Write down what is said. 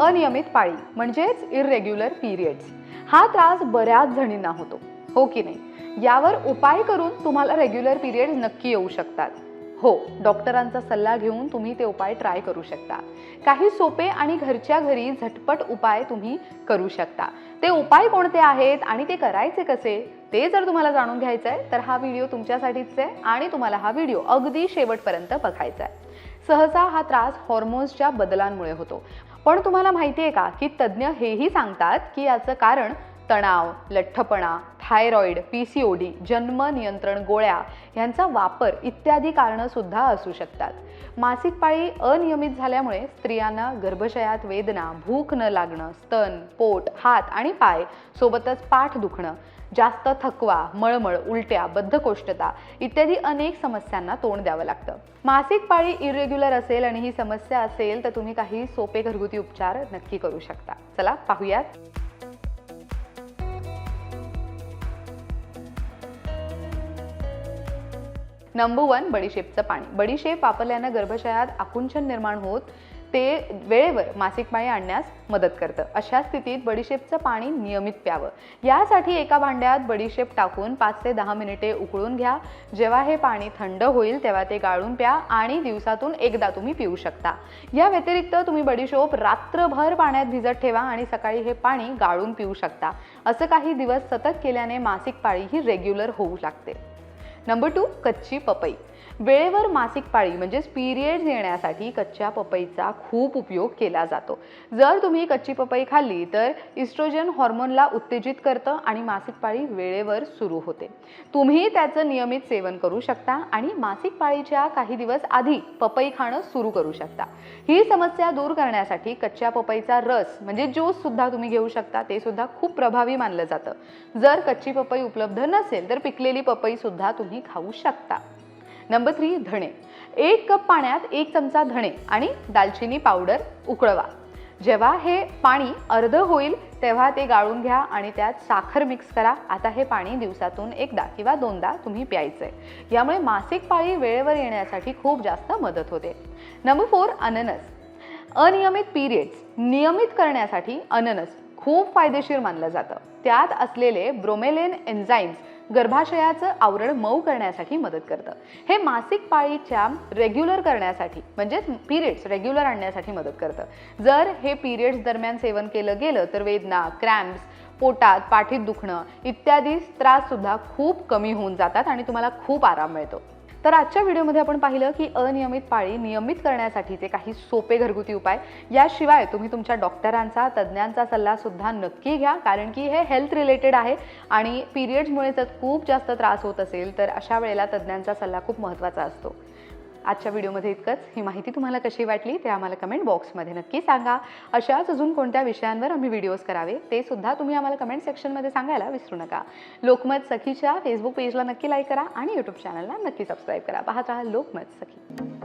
अनियमित पाळी म्हणजेच इरेग्युलर पिरियड्स हा त्रास बऱ्याच जणींना होतो. हो की नाही? यावर उपाय करून तुम्हाला रेग्युलर पिरियड्स नक्की येऊ शकतात. हो डॉक्टरांचा सल्ला घेऊन तुम्ही ते उपाय ट्राय करू शकता. काही सोपे आणि घरच्या घरी झटपट उपाय तुम्ही करू शकता. ते उपाय कोणते आहेत आणि ते करायचे कसे ते जर तुम्हाला जाणून घ्यायचं आहे तर हा व्हिडिओ तुमच्यासाठीच आहे आणि तुम्हाला हा व्हिडिओ अगदी शेवटपर्यंत बघायचा आहे. सहसा हा त्रास हॉर्मोन्सच्या बदलांमुळे होतो. पण तुम्हाला माहिती आहे का की तज्ज्ञ हेही सांगतात की याचं कारण तणाव लठ्ठपणा thyroid P C O D जन्म नियंत्रण गोळ्या यांचा वापर इत्यादी कारणंसुद्धा असू शकतात. मासिक पाळी अनियमित झाल्यामुळे स्त्रियांना गर्भाशयात वेदना भूक न लागणं स्तन पोट हात आणि पाय सोबतच पाठ दुखणं जास्त थकवा मळमळ उलट्या बद्धकोष्ठता इत्यादी अनेक समस्यांना तोंड द्यावं लागतं. मासिक पाळी इरेग्युलर असेल आणि ही समस्या असेल तर तुम्ही काही सोपे घरगुती उपचार नक्की करू शकता. चला पाहूयात. नंबर वन बडीशेपचं पाणी. बडीशेप वापरल्यानं गर्भाशयात आकुंचन निर्माण होत ते वेळेवर मासिक पाळी आणण्यास मदत करतं. अशा स्थितीत बडीशेपचं पाणी नियमित प्यावं. यासाठी एका भांड्यात बडीशेप टाकून पाच ते दहा मिनिटे उकळून घ्या. जेव्हा हे पाणी थंड होईल तेव्हा ते गाळून प्या आणि दिवसातून एकदा तुम्ही पिऊ शकता. या व्यतिरिक्त तुम्ही बडीशेप रात्रभर पाण्यात भिजत ठेवा आणि सकाळी हे पाणी गाळून पिऊ शकता. असं काही दिवस सतत केल्याने मासिक पाळी ही रेग्युलर होऊ लागते. नंबर टू कच्ची पपई. वेळेवर मासिक पाळी म्हणजेच पिरियड्स येण्यासाठी कच्च्या पपईचा खूप उपयोग केला जातो. जर तुम्ही कच्ची पपई खाल्ली तर इस्ट्रोजन हॉर्मोनला उत्तेजित करतं आणि मासिक पाळी वेळेवर सुरू होते. तुम्ही त्याचं नियमित सेवन करू शकता आणि मासिक पाळीच्या काही दिवस आधी पपई खाणं सुरू करू शकता. ही समस्या दूर करण्यासाठी कच्च्या पपईचा रस म्हणजे ज्यूस सुद्धा तुम्ही घेऊ शकता ते सुद्धा खूप प्रभावी मानलं जातं. जर कच्ची पपई उपलब्ध नसेल तर पिकलेली पपई सुद्धा तुम्ही खाऊ शकता. नंबर थ्री धणे. एक कप पाण्यात एक चमचा धणे आणि दालचिनी पावडर उकळवा. जेव्हा हे पाणी अर्ध होईल तेव्हा ते गाळून घ्या आणि त्यात साखर मिक्स करा. आता हे पाणी दिवसातून एकदा किंवा दोनदा तुम्ही प्यायचंय. यामुळे मासिक पाळी वेळेवर येण्यासाठी खूप जास्त मदत होते. नंबर फोर अननस. अनियमित पिरियड्स नियमित करण्यासाठी अननस खूप फायदेशीर मानलं जातं. त्यात असलेले ब्रोमेलेन एन्झाईम्स गर्भाशयाचं आवरण मऊ करण्यासाठी मदत करतं. हे मासिक पाळीच्या रेग्युलर करण्यासाठी म्हणजेच पिरियड्स रेग्युलर आणण्यासाठी मदत करतं. जर हे पिरियड्स दरम्यान सेवन केलं गेलं तर वेदना क्रॅम्प्स पोटात पाठीत दुखणं इत्यादी त्राससुद्धा खूप कमी होऊन जातात आणि तुम्हाला खूप आराम मिळतो. तर आजच्या व्हिडिओमध्ये आपण पाहिलं की अनियमित पाळी नियमित करण्यासाठीचे काही सोपे घरगुती उपाय याशिवाय तुम्ही तुमच्या डॉक्टरांचा तज्ज्ञांचा सल्लासुद्धा नक्की घ्या. कारण की हे हेल्थ रिलेटेड आहे आणि पिरियड्समुळे जर खूप जास्त त्रास होत असेल तर अशा वेळेला तज्ज्ञांचा सल्ला खूप महत्त्वाचा असतो. आजच्या व्हिडिओमध्ये इतकंच. ही माहिती तुम्हाला कशी वाटली ते आम्हाला कमेंट बॉक्समध्ये नक्की सांगा. अशाच अजून कोणत्या विषयांवर आम्ही व्हिडिओज करावे ते सुद्धा तुम्ही आम्हाला कमेंट सेक्शनमध्ये सांगायला विसरू नका. लोकमत सखीच्या फेसबुक पेजला नक्की लाईक करा आणि यूट्यूब चॅनलला नक्की सबस्क्राईब करा. पाहत राहा लोकमत सखी.